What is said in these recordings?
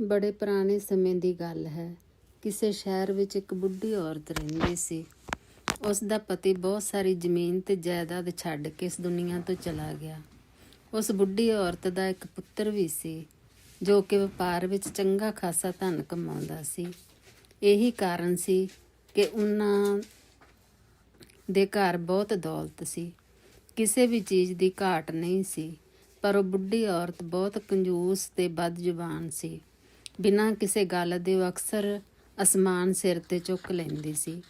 ਬੜੇ ਪੁਰਾਣੇ ਸਮੇਂ ਦੀ ਗੱਲ ਹੈ। ਕਿਸੇ ਸ਼ਹਿਰ ਵਿੱਚ ਇੱਕ ਬੁੱਢੀ ਔਰਤ ਰਹਿੰਦੀ ਸੀ। ਉਸ ਦਾ ਪਤੀ ਬਹੁਤ ਸਾਰੀ ਜ਼ਮੀਨ ਤੇ ਜਾਇਦਾਦ ਛੱਡ ਕੇ ਇਸ ਦੁਨੀਆ ਤੋਂ ਚਲਾ ਗਿਆ। ਉਸ ਬੁੱਢੀ ਔਰਤ ਦਾ ਇੱਕ ਪੁੱਤਰ ਵੀ ਸੀ, ਜੋ ਕਿ ਵਪਾਰ ਵਿੱਚ ਚੰਗਾ ਖਾਸਾ ਧਨ ਕਮਾਉਂਦਾ ਸੀ। ਇਹੀ ਕਾਰਨ ਸੀ ਕਿ ਉਹਨਾਂ ਦੇ ਘਰ ਬਹੁਤ ਦੌਲਤ ਸੀ। ਕਿਸੇ ਵੀ ਚੀਜ਼ ਦੀ ਘਾਟ ਨਹੀਂ ਸੀ, ਪਰ ਉਹ ਬੁੱਢੀ ਔਰਤ ਬਹੁਤ ਕੰਜੂਸ ਤੇ ਬਦਜ਼ੁਬਾਨ ਸੀ। ਬਿਨਾਂ ਕਿਸੇ ਗੱਲ ਦੇ ਉਹ ਅਕਸਰ ਅਸਮਾਨ ਸਿਰ ਤੇ ਚੁੱਕ ਲੈਂਦੀ ਸੀ।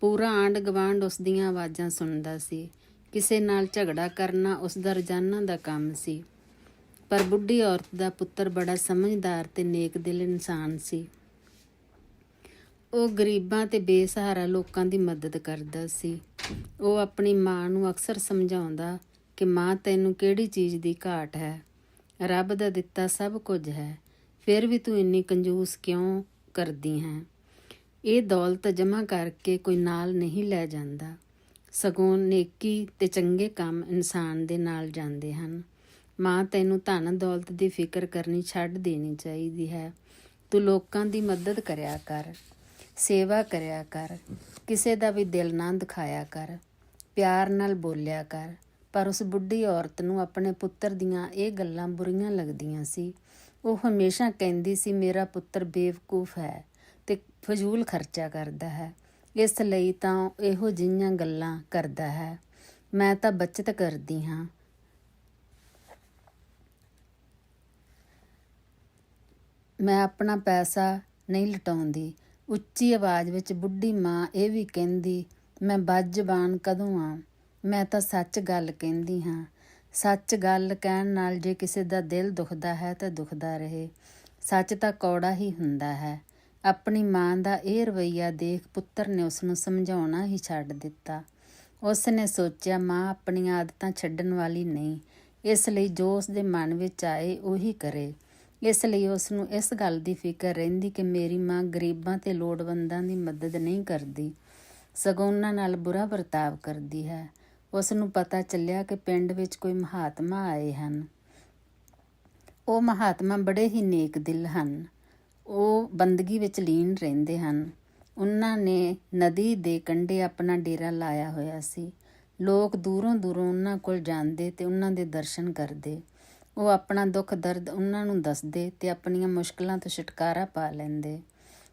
ਪੂਰਾ ਆਂਡ ਗਵਾਂਡ ਉਸ ਦੀਆਂ ਆਵਾਜ਼ਾਂ ਸੁਣਦਾ ਸੀ। ਕਿਸੇ ਨਾਲ ਝਗੜਾ ਕਰਨਾ ਉਸ ਦਾ ਰੋਜ਼ਾਨਾ ਦਾ ਕੰਮ ਸੀ। ਪਰ ਬੁੱਢੀ ਔਰਤ ਦਾ ਪੁੱਤਰ ਬੜਾ ਸਮਝਦਾਰ ਤੇ ਨੇਕ ਦਿਲ ਇਨਸਾਨ ਸੀ। ਉਹ ਗਰੀਬਾਂ ਤੇ ਬੇਸਹਾਰਾ ਲੋਕਾਂ ਦੀ ਮਦਦ ਕਰਦਾ ਸੀ। ਉਹ ਆਪਣੀ ਮਾਂ ਨੂੰ ਅਕਸਰ ਸਮਝਾਉਂਦਾ ਕਿ ਮਾਂ ਤੈਨੂੰ ਕਿਹੜੀ ਚੀਜ਼ ਦੀ ਘਾਟ ਹੈ? ਰੱਬ ਦਾ ਦਿੱਤਾ ਸਭ ਕੁਝ ਹੈ। ਫਿਰ ਵੀ ਤੂੰ ਇੰਨੀ ਕੰਜੂਸ ਕਿਉਂ ਕਰਦੀ ਹੈ? ਇਹ ਦੌਲਤ ਜਮ੍ਹਾਂ ਕਰਕੇ ਕੋਈ ਨਾਲ ਨਹੀਂ ਲੈ ਜਾਂਦਾ। ਸਗੋਂ ਨੇਕੀ ਤੇ ਚੰਗੇ ਕੰਮ ਇਨਸਾਨ ਦੇ ਨਾਲ ਜਾਂਦੇ ਹਨ। ਮਾਂ ਤੈਨੂੰ ਧਨ ਦੌਲਤ ਦੀ ਫਿਕਰ ਕਰਨੀ ਛੱਡ ਦੇਣੀ ਚਾਹੀਦੀ ਹੈ। ਤੂੰ ਲੋਕਾਂ ਦੀ ਮਦਦ ਕਰਿਆ ਕਰ, ਸੇਵਾ ਕਰਿਆ ਕਰ, ਕਿਸੇ ਦਾ ਵੀ ਦਿਲ ਨਾ ਦਿਖਾਇਆ ਕਰ, ਪਿਆਰ ਨਾਲ ਬੋਲਿਆ ਕਰ। ਪਰ ਉਸ ਬੁੱਢੀ ਔਰਤ ਨੂੰ ਆਪਣੇ ਪੁੱਤਰ ਦੀਆਂ ਇਹ ਗੱਲਾਂ ਬੁਰੀਆਂ ਲੱਗਦੀਆਂ ਸੀ। ਉਹ ਹਮੇਸ਼ਾ ਕਹਿੰਦੀ ਸੀ, ਮੇਰਾ ਪੁੱਤਰ ਬੇਵਕੂਫ ਹੈ ਤੇ ਫਜ਼ੂਲ ਖਰਚਾ ਕਰਦਾ ਹੈ। ਇਸ ਲਈ ਤਾਂ ਇਹੋ ਜਿਹੀਆਂ ਗੱਲਾਂ ਕਰਦਾ ਹੈ। ਮੈਂ ਤਾਂ ਬਚਤ ਕਰਦੀ ਹਾਂ। ਮੈਂ ਆਪਣਾ ਪੈਸਾ ਨਹੀਂ ਲਟਾਉਂਦੀ। ਉੱਚੀ ਆਵਾਜ਼ ਵਿੱਚ ਬੁੱਢੀ ਮਾਂ ਇਹ ਵੀ ਕਹਿੰਦੀ, ਮੈਂ ਬੱਜਬਾਨ ਕਦੋਂ ਆ? ਮੈਂ ਤਾਂ ਸੱਚ ਗੱਲ ਕਹਿੰਦੀ ਹਾਂ। ਸੱਚ ਗੱਲ ਕਹਿਣ ਨਾਲ ਜੇ ਕਿਸੇ ਦਾ ਦਿਲ ਦੁਖਦਾ ਹੈ ਤਾਂ ਦੁਖਦਾ ਰਹੇ। ਸੱਚ ਤਾਂ ਕੌੜਾ ਹੀ ਹੁੰਦਾ ਹੈ। ਆਪਣੀ ਮਾਂ ਦਾ ਇਹ ਰਵਈਆ ਦੇਖ ਪੁੱਤਰ ਨੇ ਉਸ ਨੂੰ ਸਮਝਾਉਣਾ ਹੀ ਛੱਡ ਦਿੱਤਾ। ਉਸ ਨੇ ਸੋਚਿਆ, ਮਾਂ, ਆਪਣੀਆਂ ਆਦਤਾਂ ਛੱਡਣ ਵਾਲੀ ਨਹੀਂ। ਇਸ ਲਈ ਜੋ ਉਸ ਦੇ ਮਨ ਵਿੱਚ ਆਏ, ਉਹੀ ਕਰੇ। ਇਸ ਲਈ ਉਸ ਨੂੰ ਇਸ ਗੱਲ ਦੀ ਫਿਕਰ ਰਹਿੰਦੀ ਕਿ ਮੇਰੀ ਮਾਂ ਗਰੀਬਾਂ ਤੇ ਲੋੜਵੰਦਾਂ ਦੀ ਮਦਦ ਨਹੀਂ ਕਰਦੀ। ਸਗੋਂ ਉਹਨਾਂ ਨਾਲ ਬੁਰਾ ਵਰਤਾਵ ਕਰਦੀ ਹੈ। ਉਸ ਨੂੰ ਪਤਾ ਚੱਲਿਆ ਕਿ ਪਿੰਡ ਵਿੱਚ ਕੋਈ ਮਹਾਤਮਾ ਆਏ ਹਨ। ਉਹ ਮਹਾਤਮਾ ਬੜੇ ਹੀ ਨੇਕ ਦਿਲ ਹਨ। ਉਹ ਬੰਦਗੀ ਵਿੱਚ ਲੀਨ ਰਹਿੰਦੇ ਹਨ। ਉਹਨਾਂ ਨੇ ਨਦੀ ਦੇ ਕੰਢੇ ਆਪਣਾ ਡੇਰਾ ਲਾਇਆ ਹੋਇਆ ਸੀ। ਲੋਕ ਦੂਰੋਂ ਦੂਰੋਂ ਉਹਨਾਂ ਕੋਲ ਜਾਂਦੇ ਤੇ ਉਹਨਾਂ ਦੇ ਦਰਸ਼ਨ ਕਰਦੇ। ਉਹ ਆਪਣਾ ਦੁੱਖ ਦਰਦ ਉਹਨਾਂ ਨੂੰ ਦੱਸਦੇ ਤੇ ਆਪਣੀਆਂ ਮੁਸ਼ਕਲਾਂ ਤੋਂ ਛੁਟਕਾਰਾ ਪਾ ਲੈਂਦੇ।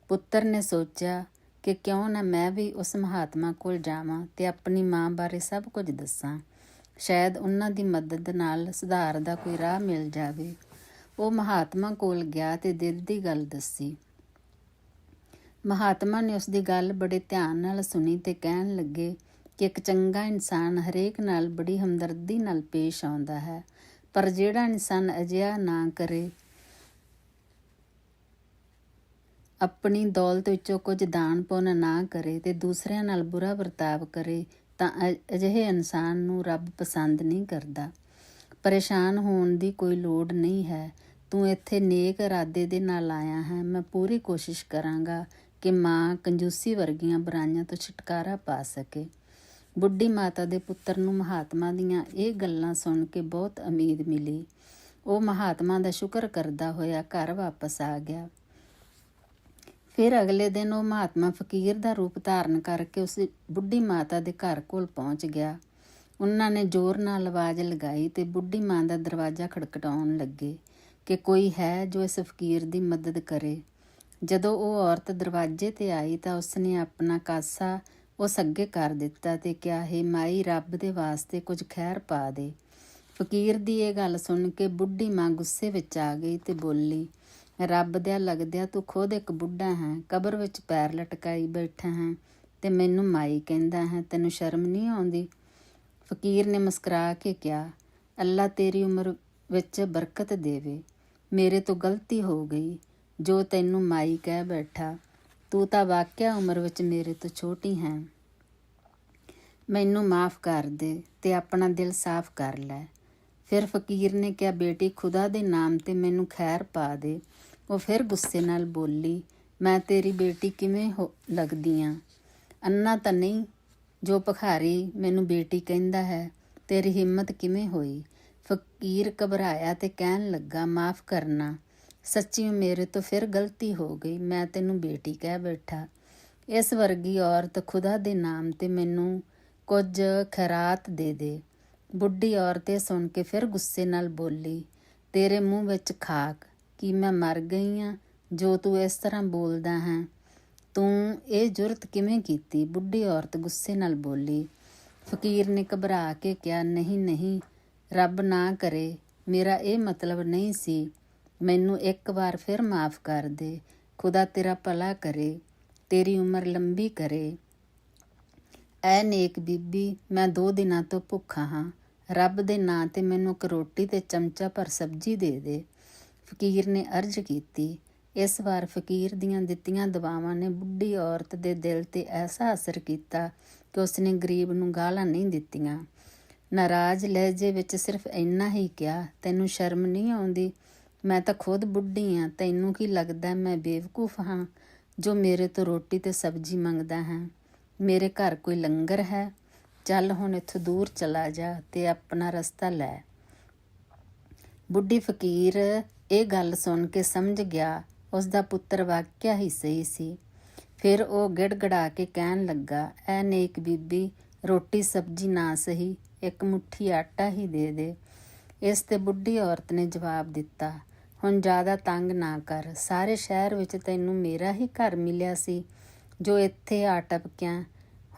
ਪੁੱਤਰ ਨੇ ਸੋਚਿਆ ਕਿ ਕਿਉਂ ਨਾ ਮੈਂ ਵੀ ਉਸ ਮਹਾਤਮਾ ਕੋਲ ਜਾਵਾਂ ਤੇ ਆਪਣੀ ਮਾਂ ਬਾਰੇ ਸਭ ਕੁਝ ਦੱਸਾਂ। ਸ਼ਾਇਦ ਉਹਨਾਂ ਦੀ ਮਦਦ ਨਾਲ ਸੁਧਾਰ ਦਾ ਕੋਈ ਰਾਹ ਮਿਲ ਜਾਵੇ। ਉਹ ਮਹਾਤਮਾ ਕੋਲ ਗਿਆ ਤੇ ਦਿਲ ਦੀ ਗੱਲ ਦੱਸੀ। ਮਹਾਤਮਾ ਨੇ ਉਸ ਦੀ ਗੱਲ ਬੜੇ ਧਿਆਨ ਨਾਲ ਸੁਣੀ ਤੇ ਕਹਿਣ ਲੱਗੇ ਕਿ ਇੱਕ ਚੰਗਾ ਇਨਸਾਨ ਹਰੇਕ ਨਾਲ ਬੜੀ ਹਮਦਰਦੀ ਨਾਲ ਪੇਸ਼ ਆਉਂਦਾ ਹੈ। ਪਰ ਜਿਹੜਾ ਇਨਸਾਨ ਅਜਿਹਾ ਨਾ ਕਰੇ ਆਪਣੀ ਦੌਲਤ ਵਿੱਚੋਂ ਕੁਝ ਦਾਨ ਪੁੰਨ ਨਾ ਕਰੇ ਤੇ ਦੂਸਰਿਆਂ ਨਾਲ ਬੁਰਾ ਵਰਤਾਵ ਕਰੇ, ਤਾਂ ਅਜਿਹੇ ਇਨਸਾਨ ਨੂੰ ਰੱਬ ਪਸੰਦ ਨਹੀਂ ਕਰਦਾ। ਪਰੇਸ਼ਾਨ ਹੋਣ ਦੀ ਕੋਈ ਲੋੜ ਨਹੀਂ ਹੈ। ਤੂੰ ਇੱਥੇ ਨੇਕ ਇਰਾਦੇ ਦੇ ਨਾਲ ਆਇਆ ਹੈ। ਮੈਂ ਪੂਰੀ ਕੋਸ਼ਿਸ਼ ਕਰਾਂਗਾ ਕਿ ਮਾਂ ਕੰਜੂਸੀ ਵਰਗੀਆਂ ਬੁਰਾਈਆਂ ਤੋਂ ਛੁਟਕਾਰਾ ਪਾ ਸਕੇ। ਬੁੱਢੀ ਮਾਤਾ ਦੇ ਪੁੱਤਰ ਨੂੰ ਮਹਾਤਮਾ ਦੀਆਂ ਇਹ ਗੱਲਾਂ ਸੁਣ ਕੇ ਬਹੁਤ ਉਮੀਦ ਮਿਲੀ। ਉਹ ਮਹਾਤਮਾ ਦਾ ਸ਼ੁਕਰ ਕਰਦਾ ਹੋਇਆ ਘਰ ਵਾਪਸ ਆ ਗਿਆ। ਫਿਰ ਅਗਲੇ ਦਿਨ ਉਹ ਮਹਾਤਮਾ ਫਕੀਰ ਦਾ ਰੂਪ ਧਾਰਨ ਕਰਕੇ ਉਸ ਬੁੱਢੀ ਮਾਤਾ ਦੇ ਘਰ ਕੋਲ ਪਹੁੰਚ ਗਿਆ। ਉਹਨਾਂ ਨੇ ਜ਼ੋਰ ਨਾਲ ਆਵਾਜ਼ ਲਗਾਈ ਤੇ ਬੁੱਢੀ ਮਾਂ ਦਾ ਦਰਵਾਜ਼ਾ ਖੜਕਟਾਉਣ ਲੱਗੇ ਕਿ ਕੋਈ ਹੈ ਜੋ ਇਸ ਫਕੀਰ ਦੀ ਮਦਦ ਕਰੇ। ਜਦੋਂ ਉਹ ਔਰਤ ਦਰਵਾਜ਼ੇ ਤੇ ਆਈ ਤਾਂ ਉਸਨੇ ਆਪਣਾ ਕਾਸਾ ਉਸ ਅੱਗੇ ਕਰ ਦਿੱਤਾ ਤੇ ਕਿਹਾ, ਹੈ ਮਾਈ, ਰੱਬ ਦੇ ਵਾਸਤੇ ਕੁਝ ਖੈਰ ਪਾ ਦੇ। ਫਕੀਰ ਦੀ ਇਹ ਗੱਲ ਸੁਣ ਕੇ ਬੁੱਢੀ ਮਾਂ ਗੁੱਸੇ ਵਿੱਚ ਆ ਗਈ ਤੇ ਬੋਲੀ ਰੱਬ ਦਿਆ ਲੱਗਦਿਆ ਤੂੰ ਖੁਦ ਇੱਕ ਬੁੱਢਾ ਹੈ, ਕਬਰ ਵਿੱਚ ਪੈਰ ਲਟਕਾਈ ਬੈਠਾ ਹੈ ਤੇ ਮੈਨੂੰ ਮਾਈ ਕਹਿੰਦਾ ਹੈ, ਤੈਨੂੰ ਸ਼ਰਮ ਨਹੀਂ ਆਉਂਦੀ? ਫਕੀਰ ਨੇ ਮੁਸਕਰਾ ਕੇ ਕਿਹਾ, ਅੱਲਾ ਤੇਰੀ ਉਮਰ ਵਿੱਚ ਬਰਕਤ ਦੇਵੇ, ਮੇਰੇ ਤੋਂ ਗਲਤੀ ਹੋ ਗਈ, ਜੋ ਤੈਨੂੰ ਮਾਈ ਕਹਿ ਬੈਠਾ, ਤੂੰ ਤਾਂ ਵਾਕਿਆ ਉਮਰ ਵਿੱਚ ਮੇਰੇ ਤੋਂ ਛੋਟੀ ਹੈ। ਮੈਨੂੰ ਮਾਫ ਕਰ ਦੇ ਤੇ ਆਪਣਾ ਦਿਲ ਸਾਫ਼ ਕਰ ਲੈ। ਫਿਰ ਫਕੀਰ ਨੇ ਕਿਹਾ, ਬੇਟੀ, ਖੁਦਾ ਦੇ ਨਾਮ ਤੇ ਮੈਨੂੰ ਖੈਰ ਪਾ ਦੇ। ਉਹ ਫਿਰ ਗੁੱਸੇ ਨਾਲ ਬੋਲੀ, ਮੈਂ ਤੇਰੀ ਬੇਟੀ ਕਿਵੇਂ ਹੋ, ਲੱਗਦੀ ਆ? ਅੰਨਾ ਤਾਂ ਨਹੀਂ, ਜੋ ਭਖਾਰੀ ਮੈਨੂੰ ਬੇਟੀ ਕਹਿੰਦਾ ਹੈ, ਤੇਰੀ ਹਿੰਮਤ ਕਿਵੇਂ ਹੋਈ? ਫਕੀਰ ਘਬਰਾਇਆ ਤੇ ਕਹਿਣ ਲੱਗਾ, ਮਾਫ ਕਰਨਾ, ਸੱਚੀ ਮੇਰੇ ਤੋਂ ਫਿਰ ਗਲਤੀ ਹੋ ਗਈ, ਮੈਂ ਤੈਨੂੰ ਬੇਟੀ ਕਹਿ ਬੈਠਾ। ਇਸ ਵਰਗੀ ਔਰਤ ਖੁਦਾ ਦੇ ਨਾਮ ਤੇ ਮੈਨੂੰ ਕੁਝ ਖੈਰਾਤ ਦੇ ਦੇ। ਬੁੱਢੀ ਔਰਤ ਇਹ ਸੁਣ ਕੇ ਫਿਰ ਗੁੱਸੇ ਨਾਲ ਬੋਲੀ, ਤੇਰੇ ਮੂੰਹ ਵਿੱਚ ਖਾਕ, ਕੀ ਮੈਂ ਮਰ ਗਈ ਆ? ਜੋ ਤੂੰ ਇਸ ਤਰ੍ਹਾਂ ਬੋਲਦਾ ਹੈ, ਤੂੰ ਇਹ ਜੁਰਤ ਕਿਵੇਂ ਕੀਤੀ? ਬੁੱਢੀ ਔਰਤ ਗੁੱਸੇ ਨਾਲ ਬੋਲੀ, ਫਕੀਰ ਨੇ ਘਬਰਾ ਕੇ ਕਿਹਾ, ਨਹੀਂ ਨਹੀਂ, ਰੱਬ ਨਾ ਕਰੇ, ਮੇਰਾ ਇਹ ਮਤਲਬ ਨਹੀਂ ਸੀ, ਮੈਨੂੰ ਇੱਕ ਵਾਰ ਫਿਰ ਮਾਫ ਕਰ ਦੇ, ਖੁਦਾ ਤੇਰਾ ਭਲਾ ਕਰੇ, ਤੇਰੀ ਉਮਰ ਲੰਬੀ ਕਰੇ। ਐ ਨੇਕ ਬੀਬੀ, ਮੈਂ ਦੋ ਦਿਨਾਂ ਤੋਂ ਭੁੱਖਾ ਹਾਂ ਰੱਬ ਦੇ ਨਾਂ ਤੇ ਮੈਨੂੰ ਇੱਕ ਰੋਟੀ ਤੇ ਚਮਚਾ ਭਰ ਸਬਜ਼ੀ ਦੇ ਦੇ। ਫਕੀਰ ਨੇ ਅਰਜ਼ ਕੀਤੀ। ਇਸ ਵਾਰ ਫਕੀਰ ਦੀਆਂ ਦਿੱਤੀਆਂ ਦਵਾਵਾਂ ਨੇ ਬੁੱਢੀ ਔਰਤ ਦੇ ਦਿਲ ਤੇ ਐਸਾ ਅਸਰ ਕੀਤਾ ਕਿ ਉਸਨੇ ਗਰੀਬ ਨੂੰ ਗਾਲਾਂ ਨਹੀਂ ਦਿੱਤੀਆਂ। ਨਾਰਾਜ਼ ਲਹਿਜੇ ਵਿੱਚ ਸਿਰਫ ਇੰਨਾ ਹੀ ਕਿਹਾ, ਤੈਨੂੰ ਸ਼ਰਮ ਨਹੀਂ ਆਉਂਦੀ? ਮੈਂ ਤਾਂ ਖੁਦ ਬੁੱਢੀ ਆ, ਤੈਨੂੰ ਕੀ ਲੱਗਦਾ ਮੈਂ ਬੇਵਕੂਫ ਹਾਂ ਜੋ ਮੇਰੇ ਤੋਂ ਰੋਟੀ ਤੇ ਸਬਜ਼ੀ ਮੰਗਦਾ ਹਾਂ? ਮੇਰੇ ਘਰ ਕੋਈ ਲੰਗਰ ਹੈ? ਚੱਲ ਹੁਣ ਇੱਥੋਂ ਦੂਰ ਚਲਾ ਜਾ ਤੇ ਆਪਣਾ ਰਸਤਾ ਲੈ। ਬੁੱਢੀ ਫਕੀਰ ਇਹ ਗੱਲ ਸੁਣ ਕੇ ਸਮਝ ਗਿਆ ਉਸ ਦਾ ਪੁੱਤਰ ਵਾਕਿਆ ਹੀ ਸਹੀ ਸੀ। ਫਿਰ ਉਹ ਗਿੜਗੜਾ ਕੇ ਕਹਿਣ ਲੱਗਾ, ਐ ਨੇਕ ਬੀਬੀ, ਰੋਟੀ ਸਬਜ਼ੀ ਨਾ ਸਹੀ, ਇੱਕ ਮੁੱਠੀ ਆਟਾ ਹੀ ਦੇ ਦੇ। ਇਸ ਤੇ ਬੁੱਢੀ ਔਰਤ ਨੇ ਜਵਾਬ ਦਿੱਤਾ, ਹੁਣ ਜ਼ਿਆਦਾ ਤੰਗ ਨਾ ਕਰ, ਸਾਰੇ ਸ਼ਹਿਰ ਵਿੱਚ ਤੈਨੂੰ ਮੇਰਾ ਹੀ ਘਰ ਮਿਲਿਆ ਸੀ, ਜੋ ਇੱਥੇ ਆ ਟਪਕਿਆ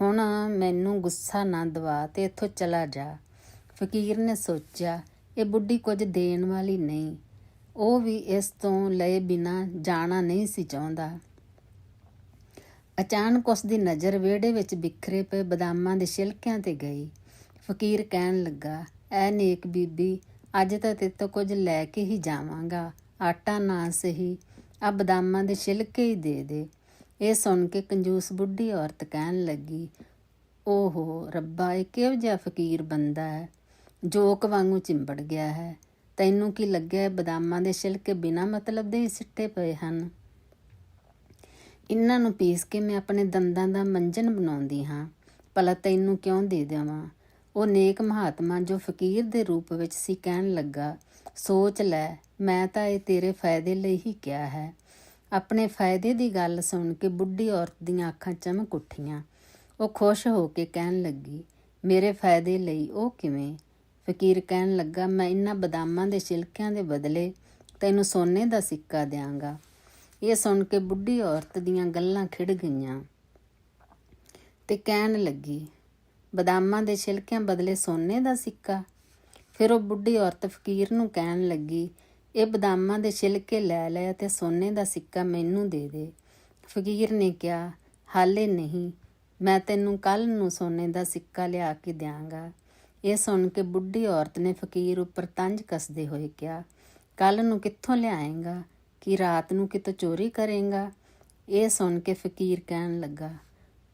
ਹੁਣ ਮੈਨੂੰ ਗੁੱਸਾ ਨਾ ਦਵਾ ਤੇ ਇੱਥੋਂ ਚਲਾ ਜਾ। ਫਕੀਰ ਨੇ ਸੋਚਿਆ, ਇਹ ਬੁੱਢੀ ਕੁਝ ਦੇਣ ਵਾਲੀ ਨਹੀਂ। ਉਹ ਵੀ ਇਸ ਤੋਂ ਲਏ ਬਿਨਾ ਜਾਣਾ ਨਹੀਂ ਸੀ ਚਾਹੁੰਦਾ। ਅਚਾਨਕ ਉਸ ਦੀ ਨਜ਼ਰ ਵਿਹੜੇ ਵਿੱਚ ਬਿਖਰੇ ਪਏ ਬਦਾਮਾਂ ਦੇ ਛਿਲਕਿਆਂ ਤੇ ਗਈ। ਫਕੀਰ ਕਹਿਣ ਲੱਗਾ, ਐ ਨੇਕ ਬੀਬੀ, ਅੱਜ ਤਾਂ ਤੇ ਤੋਂ ਕੁਝ ਲੈ ਕੇ ਹੀ ਜਾਵਾਂਗਾ। ਆਟਾ ਨਾ ਸਹੀ ਆ ਬਦਾਮਾਂ ਦੇ ਛਿਲਕੇ ਹੀ ਦੇ ਦੇ। ਇਹ ਸੁਣ ਕੇ ਕੰਜੂਸ ਬੁੱਢੀ ਔਰਤ ਕਹਿਣ ਲੱਗੀ, ਓਹੋ ਰੱਬਾ, ਇਹ ਕਿਹੋ ਜਿਹਾ ਫਕੀਰ ਬੰਦਾ ਹੈ? ਜੋਕ ਵਾਂਗੂ ਚਿੰਬੜ ਗਿਆ ਹੈ। ਤੈਨੂੰ ਕੀ ਲੱਗਿਆ ਬਦਾਮਾਂ ਦੇ ਛਿਲਕੇ ਬਿਨਾ ਮਤਲਬ ਦੇ ਹੀ ਸਿੱਟੇ ਪਏ ਹਨ? ਇਹਨਾਂ ਨੂੰ ਪੀਸ ਕੇ ਮੈਂ ਆਪਣੇ ਦੰਦਾਂ ਦਾ ਮੰਜਨ ਬਣਾਉਂਦੀ ਹਾਂ। ਭਲਾ ਤੈਨੂੰ ਕਿਉਂ ਦੇ ਦੇਵਾਂ? ਉਹ ਨੇਕ ਮਹਾਤਮਾ ਜੋ ਫਕੀਰ ਦੇ ਰੂਪ ਵਿੱਚ ਸੀ ਕਹਿਣ ਲੱਗਾ, ਸੋਚ ਲੈ, ਮੈਂ ਤਾਂ ਇਹ ਤੇਰੇ ਫਾਇਦੇ ਲਈ ਹੀ ਕਿਹਾ ਹੈ। ਆਪਣੇ ਫਾਇਦੇ ਦੀ ਗੱਲ ਸੁਣ ਕੇ ਬੁੱਢੀ ਔਰਤ ਦੀਆਂ ਅੱਖਾਂ ਚਮਕ ਉੱਠੀਆਂ। ਉਹ ਖੁਸ਼ ਹੋ ਕੇ ਕਹਿਣ ਲੱਗੀ, ਮੇਰੇ ਫਾਇਦੇ ਲਈ ਉਹ ਕਿਵੇਂ? ਫਕੀਰ ਕਹਿਣ ਲੱਗਾ, ਮੈਂ ਇਹਨਾਂ ਬਦਾਮਾਂ ਦੇ ਛਿਲਕਿਆਂ ਦੇ ਬਦਲੇ ਤੈਨੂੰ ਸੋਨੇ ਦਾ ਸਿੱਕਾ ਦਿਆਂਗਾ। ਇਹ ਸੁਣ ਕੇ ਬੁੱਢੀ ਔਰਤ ਦੀਆਂ ਗੱਲਾਂ ਖਿੜ ਗਈਆਂ ਤੇ ਕਹਿਣ ਲੱਗੀ, ਬਦਾਮਾਂ ਦੇ ਛਿਲਕਿਆਂ ਬਦਲੇ ਸੋਨੇ ਦਾ ਸਿੱਕਾ? ਫਿਰ ਉਹ ਬੁੱਢੀ ਔਰਤ ਫਕੀਰ ਨੂੰ ਕਹਿਣ ਲੱਗੀ ਇਹ ਬਦਾਮਾਂ ਦੇ ਛਿਲਕੇ ਲੈ ਲੈ ਅਤੇ ਸੋਨੇ ਦਾ ਸਿੱਕਾ ਮੈਨੂੰ ਦੇ ਦੇ। ਫਕੀਰ ਨੇ ਕਿਹਾ, ਹਾਲੇ ਨਹੀਂ, ਮੈਂ ਤੈਨੂੰ ਕੱਲ ਨੂੰ ਸੋਨੇ ਦਾ ਸਿੱਕਾ ਲਿਆ ਕੇ ਦਿਆਂਗਾ। ਇਹ ਸੁਣ ਕੇ ਬੁੱਢੀ ਔਰਤ ਨੇ ਫਕੀਰ ਉੱਪਰ ਤੰਜ ਕੱਸਦੇ ਹੋਏ ਕਿਹਾ, ਕੱਲ ਨੂੰ ਕਿੱਥੋਂ ਲਿਆਏਗਾ? ਕਿ ਰਾਤ ਨੂੰ ਕਿਤੋਂ ਚੋਰੀ ਕਰੇਗਾ? ਇਹ ਸੁਣ ਕੇ ਫਕੀਰ ਕਹਿਣ ਲੱਗਾ,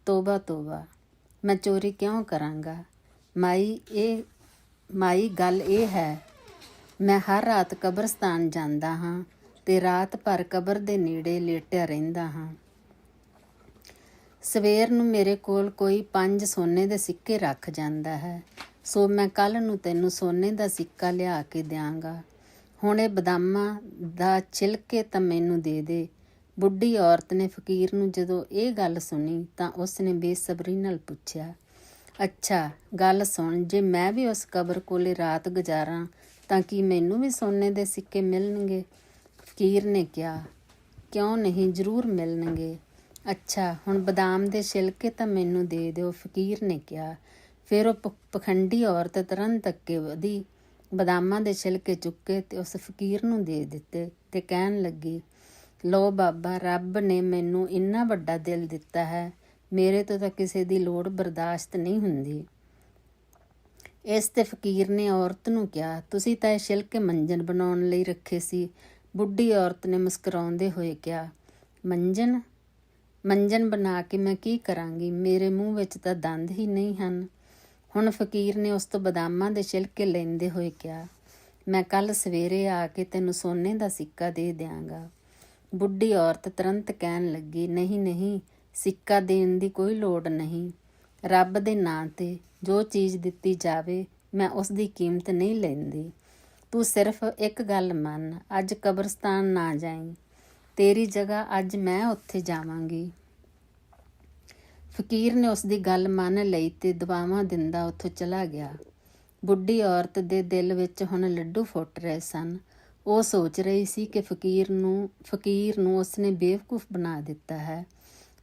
ਤੋਬਾ ਤੋਬਾ, ਮੈਂ ਚੋਰੀ ਕਿਉਂ ਕਰਾਂਗਾ? ਮਾਈ, ਇਹ, ਮਾਈ ਗੱਲ ਇਹ ਹੈ ਮੈਂ ਹਰ ਰਾਤ ਕਬਰਸਤਾਨ ਜਾਂਦਾ ਹਾਂ ਤੇ ਰਾਤ ਭਰ ਕਬਰ ਦੇ ਨੇੜੇ ਲੇਟਿਆ ਰਹਿੰਦਾ ਹਾਂ। ਸਵੇਰ ਨੂੰ ਮੇਰੇ ਕੋਲ ਕੋਈ ਪੰਜ ਸੋਨੇ ਦੇ ਸਿੱਕੇ ਰੱਖ ਜਾਂਦਾ ਹੈ। ਸੋ ਮੈਂ ਕੱਲ ਨੂੰ ਤੈਨੂੰ ਸੋਨੇ ਦਾ ਸਿੱਕਾ ਲਿਆ ਕੇ ਦਿਆਂਗਾ। ਹੁਣ ਇਹ ਬਦਾਮਾਂ ਦਾ ਛਿਲਕੇ ਤਾਂ ਮੈਨੂੰ ਦੇ ਦੇ। ਬੁੱਢੀ ਔਰਤ ਨੇ ਫਕੀਰ ਨੂੰ ਜਦੋਂ ਇਹ ਗੱਲ ਸੁਣੀ ਤਾਂ ਉਸ ਨੇ ਬੇਸਬਰੀ ਨਾਲ ਪੁੱਛਿਆ, ਅੱਛਾ, ਗੱਲ ਸੁਣ, ਜੇ ਮੈਂ ਵੀ ਉਸ ਕਬਰ ਕੋਲੇ ਰਾਤ ਗੁਜ਼ਾਰਾਂ ਤਾਂ ਕਿ ਮੈਨੂੰ ਵੀ ਸੋਨੇ ਦੇ ਸਿੱਕੇ ਮਿਲਣਗੇ। ਫਕੀਰ ਨੇ ਕਿਹਾ, ਕਿਉਂ ਨਹੀਂ? ਜ਼ਰੂਰ ਮਿਲਣਗੇ। ਅੱਛਾ, ਹੁਣ ਬਦਾਮ ਦੇ ਛਿਲਕੇ ਤਾਂ ਮੈਨੂੰ ਦੇ ਦਿਓ, ਫਕੀਰ ਨੇ ਕਿਹਾ। ਫਿਰ ਉਹ ਪਖੰਡੀ ਔਰਤ ਤੁਰੰਤ ਅੱਗੇ ਵਧੀ। ਬਦਾਮਾਂ ਦੇ ਛਿਲਕੇ ਚੁੱਕੇ ਤੇ ਉਸ ਫਕੀਰ ਨੂੰ ਦੇ ਦਿੱਤੇ ਤੇ ਕਹਿਣ ਲੱਗੀ, ਲੋ ਬਾਬਾ, ਰੱਬ ਨੇ ਮੈਨੂੰ ਇੰਨਾ ਵੱਡਾ ਦਿਲ ਦਿੱਤਾ ਹੈ। ਮੇਰੇ ਤੋਂ ਤਾਂ ਕਿਸੇ ਦੀ ਲੋੜ ਬਰਦਾਸ਼ਤ ਨਹੀਂ ਹੁੰਦੀ। ਇਸ ਤੇ ਫਕੀਰ ਨੇ ਔਰਤ ਨੂੰ ਕਿਹਾ, ਤੁਸੀਂ ਤਾਂ ਇਹ ਛਿਲਕੇ ਮੰਜਨ ਬਣਾਉਣ ਲਈ ਰੱਖੇ ਸੀ। ਬੁੱਢੀ ਔਰਤ ਨੇ ਮੁਸਕਰਾਉਂਦੇ ਹੋਏ ਕਿਹਾ, ਮੰਜਨ? ਮੰਜਨ ਬਣਾ ਕੇ ਮੈਂ ਕੀ ਕਰਾਂਗੀ? ਮੇਰੇ ਮੂੰਹ ਵਿੱਚ ਤਾਂ ਦੰਦ ਹੀ ਨਹੀਂ ਹਨ। ਹੁਣ ਫਕੀਰ ਨੇ ਉਸ ਤੋਂ ਬਦਾਮਾਂ ਦੇ ਛਿਲਕੇ ਲੈਂਦੇ ਹੋਏ ਕਿਹਾ, ਮੈਂ ਕੱਲ ਸਵੇਰੇ ਆ ਕੇ ਤੈਨੂੰ ਸੋਨੇ ਦਾ ਸਿੱਕਾ ਦੇ ਦਿਆਂਗਾ। ਬੁੱਢੀ ਔਰਤ ਤੁਰੰਤ ਕਹਿਣ ਲੱਗੀ, ਨਹੀਂ ਨਹੀਂ, ਸਿੱਕਾ ਦੇਣ ਦੀ ਕੋਈ ਲੋੜ ਨਹੀਂ। ਰੱਬ ਦੇ ਨਾਂ ਤੇ ਜੋ ਚੀਜ਼ ਦਿੱਤੀ ਜਾਵੇ, ਮੈਂ ਉਸ ਦੀ ਕੀਮਤ ਨਹੀਂ ਲੈਂਦੀ। ਤੂੰ ਸਿਰਫ ਇੱਕ ਗੱਲ ਮੰਨ, ਅੱਜ ਕਬਰਸਤਾਨ ਨਾ ਜਾਈਂ। ਤੇਰੀ ਜਗ੍ਹਾ ਅੱਜ ਮੈਂ ਉੱਥੇ ਜਾਵਾਂਗੀ। ਫਕੀਰ ਨੇ ਉਸ ਦੀ ਗੱਲ ਮੰਨ ਲਈ ਤੇ ਦੁਆਵਾਂ ਦਿੰਦਾ ਉੱਥੋਂ ਚਲਾ ਗਿਆ। ਬੁੱਢੀ ਔਰਤ ਦੇ ਦਿਲ ਵਿੱਚ ਹੁਣ ਲੱਡੂ ਫੁੱਟ ਰਹੇ ਸਨ। ਉਹ ਸੋਚ ਰਹੀ ਸੀ ਕਿ ਫਕੀਰ ਨੂੰ ਫਕੀਰ ਨੂੰ ਉਸਨੇ ਬੇਵਕੂਫ ਬਣਾ ਦਿੱਤਾ ਹੈ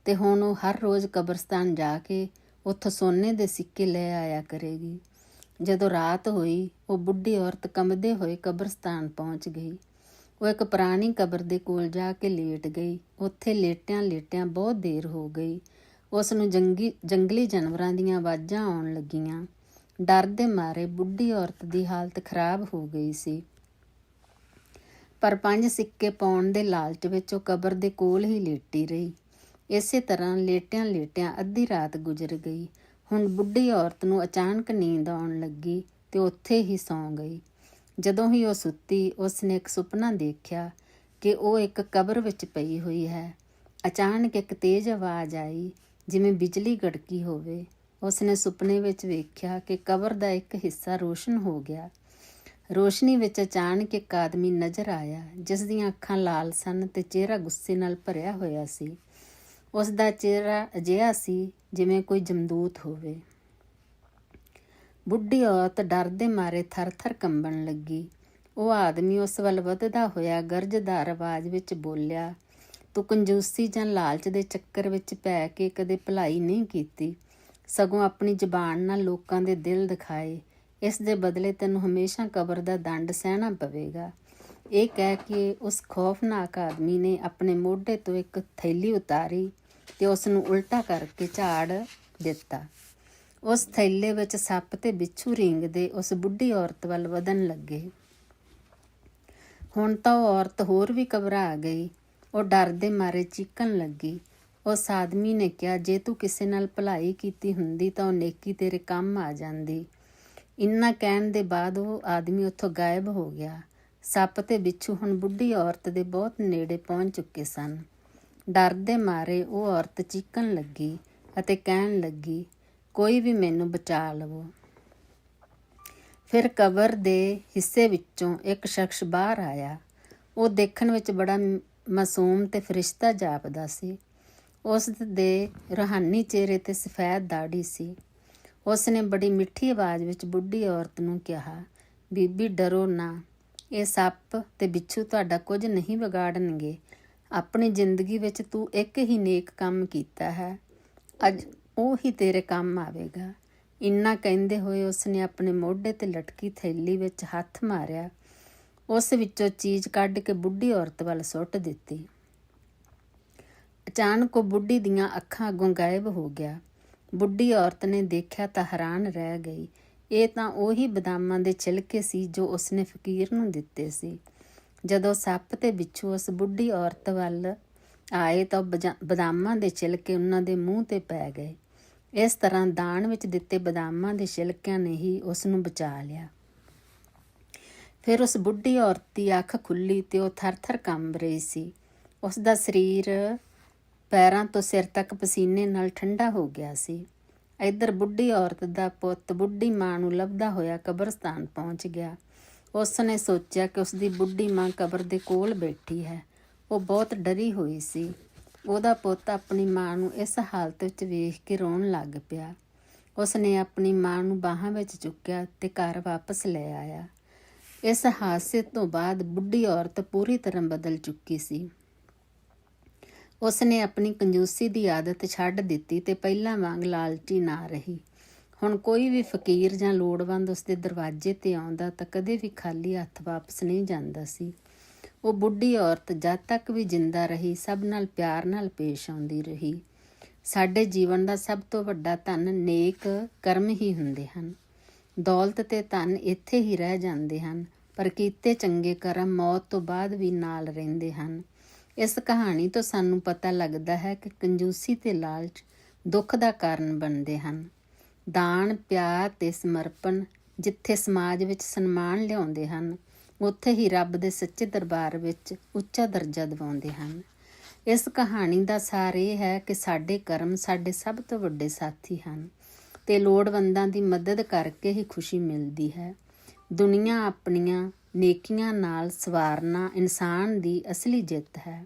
ਤੇ ਹੁਣ ਉਹ ਹਰ ਰੋਜ਼ ਕਬਰਸਤਾਨ ਜਾ ਕੇ ਉੱਥੋਂ ਸੋਨੇ ਦੇ ਸਿੱਕੇ ਲੈ ਆਇਆ ਕਰੇਗੀ। ਜਦੋਂ ਰਾਤ ਹੋਈ, ਉਹ ਬੁੱਢੀ ਔਰਤ ਕੰਬਦੇ ਹੋਏ ਕਬਰਸਤਾਨ ਪਹੁੰਚ ਗਈ। ਉਹ ਇੱਕ ਪੁਰਾਣੀ ਕਬਰ ਦੇ ਕੋਲ ਜਾ ਕੇ ਲੇਟ ਗਈ। ਉੱਥੇ ਲੇਟਿਆਂ ਲੇਟਿਆਂ ਬਹੁਤ ਦੇਰ ਹੋ ਗਈ। ਉਸ ਨੂੰ ਜੰਗੀ, ਜੰਗਲੀ ਜਾਨਵਰਾਂ ਦੀਆਂ ਆਵਾਜ਼ਾਂ ਆਉਣ ਲੱਗੀਆਂ। ਡਰ ਦੇ ਮਾਰੇ ਬੁੱਢੀ ਔਰਤ ਦੀ ਹਾਲਤ ਖਰਾਬ ਹੋ ਗਈ ਸੀ। ਪਰ ਪੰਜ ਸਿੱਕੇ ਪਾਉਣ ਦੇ ਲਾਲਚ ਵਿੱਚ ਉਹ ਕਬਰ ਦੇ ਕੋਲ ਹੀ ਲੇਟੀ ਰਹੀ। ਇਸੇ ਤਰ੍ਹਾਂ ਲੇਟਿਆਂ ਲੇਟਿਆਂ ਅੱਧੀ ਰਾਤ ਗੁਜ਼ਰ ਗਈ। ਹੁਣ ਬੁੱਢੀ ਔਰਤ ਨੂੰ ਅਚਾਨਕ ਨੀਂਦ ਆਉਣ ਲੱਗੀ ਤੇ ਉੱਥੇ ਹੀ ਸੌਂ ਗਈ। ਜਦੋਂ ਹੀ ਉਹ ਸੁੱਤੀ ਉਸ ਨੇ ਇੱਕ ਸੁਪਨਾ ਦੇਖਿਆ ਕਿ ਉਹ ਇੱਕ ਕਬਰ ਵਿੱਚ ਪਈ ਹੋਈ ਹੈ। ਅਚਾਨਕ ਇੱਕ ਤੇਜ਼ ਆਵਾਜ਼ ਆਈ, ਜਿਵੇਂ ਬਿਜਲੀ ਗੜਕੀ ਹੋਵੇ। ਉਸ ਨੇ ਸੁਪਨੇ ਵਿੱਚ ਵੇਖਿਆ ਕਿ ਕਬਰ ਦਾ ਇੱਕ ਹਿੱਸਾ ਰੋਸ਼ਨ ਹੋ ਗਿਆ। ਰੋਸ਼ਨੀ ਵਿੱਚ ਅਚਾਨਕ ਇੱਕ ਆਦਮੀ ਨਜ਼ਰ ਆਇਆ, ਜਿਸ ਦੀਆਂ ਅੱਖਾਂ ਲਾਲ ਸਨ ਤੇ ਚਿਹਰਾ ਗੁੱਸੇ ਨਾਲ ਭਰਿਆ ਹੋਇਆ ਸੀ। ਉਸ ਦਾ ਚਿਹਰਾ ਅਜਿਹਾ ਸੀ ਜਿਵੇਂ ਕੋਈ ਜਮਦੂਤ ਹੋਵੇ। ਬੁੱਢੀ ਔਰਤ ਡਰ ਦੇ ਮਾਰੇ ਥਰ-ਥਰ ਕੰਬਣ ਲੱਗੀ। ਉਹ ਆਦਮੀ ਉਸ ਵੱਲ ਵੱਧਦਾ ਹੋਇਆ ਗਰਜਦਾਰ ਆਵਾਜ਼ ਵਿੱਚ ਬੋਲਿਆ, ਤੂੰ ਕੰਜੂਸੀ ਜਾਂ ਲਾਲਚ ਦੇ ਚੱਕਰ ਵਿੱਚ ਪੈ ਕੇ ਕਦੇ ਭਲਾਈ ਨਹੀਂ ਕੀਤੀ। ਸਗੋਂ ਆਪਣੀ ਜ਼ਬਾਨ ਨਾਲ ਲੋਕਾਂ ਦੇ ਦਿਲ ਦਿਖਾਏ। ਇਸ ਦੇ ਬਦਲੇ ਤੈਨੂੰ ਹਮੇਸ਼ਾ ਕਬਰ ਦਾ ਦੰਡ ਸਹਿਣਾ ਪਵੇਗਾ। ਇਹ ਕਹਿ ਕੇ ਉਸ ਖੌਫਨਾਕ ਆਦਮੀ ਨੇ ਆਪਣੇ ਮੋਢੇ ਤੋਂ ਇੱਕ ਥੈਲੀ ਉਤਾਰੀ ਤੇ ਉਸ ਨੂੰ ਉਲਟਾ ਕਰਕੇ ਝਾੜ ਦਿੱਤਾ। ਉਸ ਥੈਲੇ ਵਿੱਚ ਸੱਪ ਤੇ ਬਿੱਛੂ ਰਿੰਗਦੇ ਉਸ ਬੁੱਢੀ ਔਰਤ ਵੱਲ ਵਧਣ ਲੱਗੇ। ਹੁਣ ਤਾਂ ਉਹ ਔਰਤ ਹੋਰ ਵੀ ਘਬਰਾ ਗਈ। ਉਹ ਡਰ ਦੇ ਮਾਰੇ ਚੀਕਣ ਲੱਗੀ। ਉਸ ਆਦਮੀ ਨੇ ਕਿਹਾ, ਜੇ ਤੂੰ ਕਿਸੇ ਨਾਲ ਭਲਾਈ ਕੀਤੀ ਹੁੰਦੀ ਤਾਂ ਉਹ ਨੇਕੀ ਤੇਰੇ ਕੰਮ ਆ ਜਾਂਦੀ। ਇੰਨਾ ਕਹਿਣ ਦੇ ਬਾਅਦ ਉਹ ਆਦਮੀ ਉੱਥੋਂ ਗਾਇਬ ਹੋ ਗਿਆ। ਸੱਪ ਤੇ ਬਿੱਛੂ ਹੁਣ ਬੁੱਢੀ ਔਰਤ ਦੇ ਬਹੁਤ ਨੇੜੇ ਪਹੁੰਚ ਚੁੱਕੇ ਸਨ। ਡਰ ਦੇ ਮਾਰੇ ਉਹ ਔਰਤ ਚੀਕਣ ਲੱਗੀ ਅਤੇ ਕਹਿਣ ਲੱਗੀ, ਕੋਈ ਵੀ ਮੈਨੂੰ ਬਚਾ ਲਵੋ। ਫਿਰ ਕਬਰ ਦੇ ਹਿੱਸੇ ਵਿੱਚੋਂ ਇੱਕ ਸ਼ਖਸ ਬਾਹਰ ਆਇਆ। ਉਹ ਦੇਖਣ ਵਿੱਚ ਬੜਾ ਮਾਸੂਮ ਤੇ ਫਰਿਸ਼ਤਾ ਜਾਪਦਾ ਸੀ। ਉਸ ਦੇ ਰੂਹਾਨੀ ਚਿਹਰੇ ਤੇ ਸਫੈਦ ਦਾੜੀ ਸੀ। ਉਸ ਨੇ ਬੜੀ ਮਿੱਠੀ ਆਵਾਜ਼ ਵਿੱਚ ਬੁੱਢੀ ਔਰਤ ਨੂੰ ਕਿਹਾ, ਬੀਬੀ, ਡਰੋ ਨਾ। ਇਹ ਸੱਪ ਤੇ ਬਿੱਛੂ ਤੁਹਾਡਾ ਕੁਝ ਨਹੀਂ ਵਿਗਾੜਨਗੇ। ਆਪਣੀ ਜ਼ਿੰਦਗੀ ਵਿੱਚ ਤੂੰ ਇੱਕ ਹੀ ਨੇਕ ਕੰਮ ਕੀਤਾ ਹੈ। ਅੱਜ ਉਹ ਹੀ ਤੇਰੇ ਕੰਮ ਆਵੇਗਾ। ਇੰਨਾ ਕਹਿੰਦੇ ਹੋਏ ਉਸਨੇ ਆਪਣੇ ਮੋਢੇ ਤੇ ਲਟਕੀ ਥੈਲੀ ਵਿੱਚ ਹੱਥ ਮਾਰਿਆ। ਉਸ ਵਿੱਚੋਂ ਚੀਜ਼ ਕੱਢ ਕੇ ਬੁੱਢੀ ਔਰਤ ਵੱਲ ਸੁੱਟ ਦਿੱਤੀ। ਅਚਾਨਕ ਉਹ ਬੁੱਢੀ ਦੀਆਂ ਅੱਖਾਂ ਅੱਗੋਂ ਗਾਇਬ ਹੋ ਗਿਆ। ਬੁੱਢੀ ਔਰਤ ਨੇ ਦੇਖਿਆ ਤਾਂ ਹੈਰਾਨ ਰਹਿ ਗਈ। ਇਹ ਤਾਂ ਉਹੀ ਬਦਾਮਾਂ ਦੇ ਛਿਲਕੇ ਸੀ ਜੋ ਉਸਨੇ ਫਕੀਰ ਨੂੰ ਦਿੱਤੇ ਸੀ। ਜਦੋਂ ਸੱਪ ਤੇ ਬਿੱਛੂ ਉਸ ਬੁੱਢੀ ਔਰਤ ਵੱਲ ਆਏ ਤਾਂ ਬਦਾਮਾਂ ਦੇ ਛਿਲਕੇ ਉਹਨਾਂ ਦੇ ਮੂੰਹ ਤੇ ਪੈ ਗਏ। ਇਸ ਤਰ੍ਹਾਂ ਦਾਨ ਵਿੱਚ ਦਿੱਤੇ ਬਦਾਮਾਂ ਦੇ ਛਿਲਕਿਆਂ ਨੇ ਹੀ ਉਸ ਨੂੰ ਬਚਾ ਲਿਆ। ਫਿਰ ਉਸ ਬੁੱਢੀ ਔਰਤ ਦੀ ਅੱਖ ਖੁੱਲੀ ਤੇ ਉਹ ਥਰ-ਥਰ ਕੰਬ ਰਹੀ ਸੀ। ਉਸ ਦਾ ਸਰੀਰ ਪੈਰਾਂ ਤੋਂ ਸਿਰ ਤੱਕ ਪਸੀਨੇ ਨਾਲ ਠੰਡਾ ਹੋ ਗਿਆ ਸੀ। ਇੱਧਰ ਬੁੱਢੀ ਔਰਤ ਦਾ ਪੁੱਤ ਬੁੱਢੀ ਮਾਂ ਨੂੰ ਲੱਭਦਾ ਹੋਇਆ ਕਬਰਸਤਾਨ ਪਹੁੰਚ ਗਿਆ। ਉਸ ਨੇ ਸੋਚਿਆ ਕਿ ਉਸ ਦੀ ਬੁੱਢੀ ਮਾਂ ਕਬਰ ਦੇ ਕੋਲ ਬੈਠੀ ਹੈ। ਉਹ ਬਹੁਤ ਡਰੀ ਹੋਈ ਸੀ। ਉਹਦਾ ਪੁੱਤ ਆਪਣੀ ਮਾਂ ਨੂੰ ਇਸ ਹਾਲਤ ਵਿੱਚ ਵੇਖ ਕੇ ਰੋਣ ਲੱਗ ਪਿਆ। ਉਸ ਨੇ ਆਪਣੀ ਮਾਂ ਨੂੰ ਬਾਹਾਂ ਵਿੱਚ ਚੁੱਕਿਆ ਤੇ ਘਰ ਵਾਪਸ ਲੈ ਆਇਆ। ਇਸ ਹਾਦਸੇ ਤੋਂ ਬਾਅਦ ਬੁੱਢੀ ਔਰਤ ਪੂਰੀ ਤਰ੍ਹਾਂ ਬਦਲ ਚੁੱਕੀ ਸੀ। ਉਸ ਨੇ ਆਪਣੀ ਕੰਜੂਸੀ ਦੀ ਆਦਤ ਛੱਡ ਦਿੱਤੀ ਤੇ ਪਹਿਲਾਂ ਵਾਂਗ ਲਾਲਚੀ ਨਾ ਰਹੀ। ਹੁਣ ਕੋਈ ਵੀ ਫਕੀਰ ਜਾਂ ਲੋੜਵੰਦ ਉਸ ਦੇ ਦਰਵਾਜ਼ੇ ਤੇ ਆਉਂਦਾ ਤਾਂ ਕਦੇ ਵੀ ਖਾਲੀ ਹੱਥ ਵਾਪਸ ਨਹੀਂ ਜਾਂਦਾ ਸੀ। ਉਹ ਬੁੱਢੀ ਔਰਤ ਜਦ ਤੱਕ ਵੀ ਜਿੰਦਾ ਰਹੀ, ਸਭ ਨਾਲ ਪਿਆਰ ਨਾਲ ਪੇਸ਼ ਆਉਂਦੀ ਰਹੀ। ਸਾਡੇ ਜੀਵਨ ਦਾ ਸਭ ਤੋਂ ਵੱਡਾ ਧਨ ਨੇਕ ਕਰਮ ਹੀ ਹੁੰਦੇ ਹਨ। ਦੌਲਤ ਤੇ ਧਨ ਇੱਥੇ ਹੀ ਰਹਿ ਜਾਂਦੇ ਹਨ, ਪਰ ਕੀਤੇ ਚੰਗੇ ਕਰਮ ਮੌਤ ਤੋਂ ਬਾਅਦ ਵੀ ਨਾਲ ਰਹਿੰਦੇ ਹਨ। ਇਸ ਕਹਾਣੀ ਤੋਂ ਸਾਨੂੰ ਪਤਾ ਲੱਗਦਾ ਹੈ ਕਿ ਕੰਜੂਸੀ ਤੇ ਲਾਲਚ ਦੁੱਖ ਦਾ ਕਾਰਨ ਬਣਦੇ ਹਨ। ਦਾਨ, ਪਿਆਰ ਤੇ ਸਮਰਪਣ ਜਿੱਥੇ ਸਮਾਜ ਵਿੱਚ ਸਨਮਾਨ ਲਿਆਉਂਦੇ ਹਨ, ਉੱਥੇ ਹੀ ਰੱਬ ਦੇ ਸੱਚੇ ਦਰਬਾਰ ਵਿੱਚ ਉੱਚਾ ਦਰਜਾ ਦਿਵਾਉਂਦੇ ਹਨ। ਇਸ ਕਹਾਣੀ ਦਾ ਸਾਰ ਇਹ ਹੈ ਕਿ ਸਾਡੇ ਕਰਮ ਸਾਡੇ ਸਭ ਤੋਂ ਵੱਡੇ ਸਾਥੀ ਹਨ ਤੇ ਲੋੜਵੰਦਾਂ ਦੀ ਮਦਦ ਕਰਕੇ ਹੀ ਖੁਸ਼ੀ ਮਿਲਦੀ ਹੈ। ਦੁਨੀਆ ਆਪਣੀਆਂ ਨੇਕੀਆਂ ਨਾਲ ਸਵਾਰਨਾ ਇਨਸਾਨ ਦੀ ਅਸਲੀ ਜਿੱਤ ਹੈ।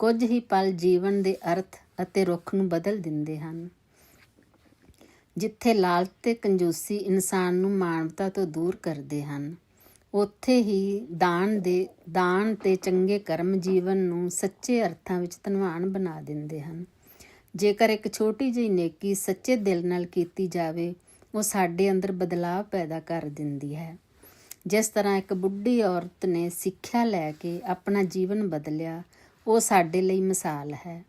ਕੁਝ ਹੀ ਪਲ ਜੀਵਨ ਦੇ ਅਰਥ ਅਤੇ ਰੁੱਖ ਨੂੰ ਬਦਲ ਦਿੰਦੇ ਹਨ। ਜਿੱਥੇ ਲਾਲਚ ਤੇ ਕੰਜੂਸੀ ਇਨਸਾਨ ਨੂੰ ਮਾਨਵਤਾ ਤੋਂ ਦੂਰ ਕਰਦੇ ਹਨ, ਉੱਥੇ ਹੀ ਦਾਨ ਦੇ, ਦਾਨ ਤੇ ਚੰਗੇ ਕਰਮ ਜੀਵਨ ਨੂੰ ਸੱਚੇ ਅਰਥਾਂ ਵਿੱਚ ਧਨਵਾਨ ਬਣਾ ਦਿੰਦੇ ਹਨ। ਜੇਕਰ ਇੱਕ ਛੋਟੀ ਜਿਹੀ ਨੇਕੀ ਸੱਚੇ ਦਿਲ ਨਾਲ ਕੀਤੀ ਜਾਵੇ, ਉਹ ਸਾਡੇ ਅੰਦਰ ਬਦਲਾਅ ਪੈਦਾ ਕਰ ਦਿੰਦੀ ਹੈ। ਜਿਸ ਤਰ੍ਹਾਂ ਇੱਕ ਬੁੱਢੀ ਔਰਤ ਨੇ ਸਿੱਖਿਆ ਲੈ ਕੇ ਆਪਣਾ ਜੀਵਨ ਬਦਲਿਆ, ਉਹ ਸਾਡੇ ਲਈ ਮਿਸਾਲ ਹੈ।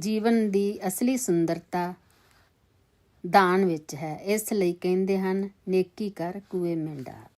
ਜੀਵਨ ਦੀ ਅਸਲੀ ਸੁੰਦਰਤਾ ਦਾਨ ਵਿੱਚ ਹੈ। ਇਸ ਲਈ ਕਹਿੰਦੇ ਹਨ, ਨੇਕੀ ਕਰ ਕੂਏ ਮਿੰਡਾ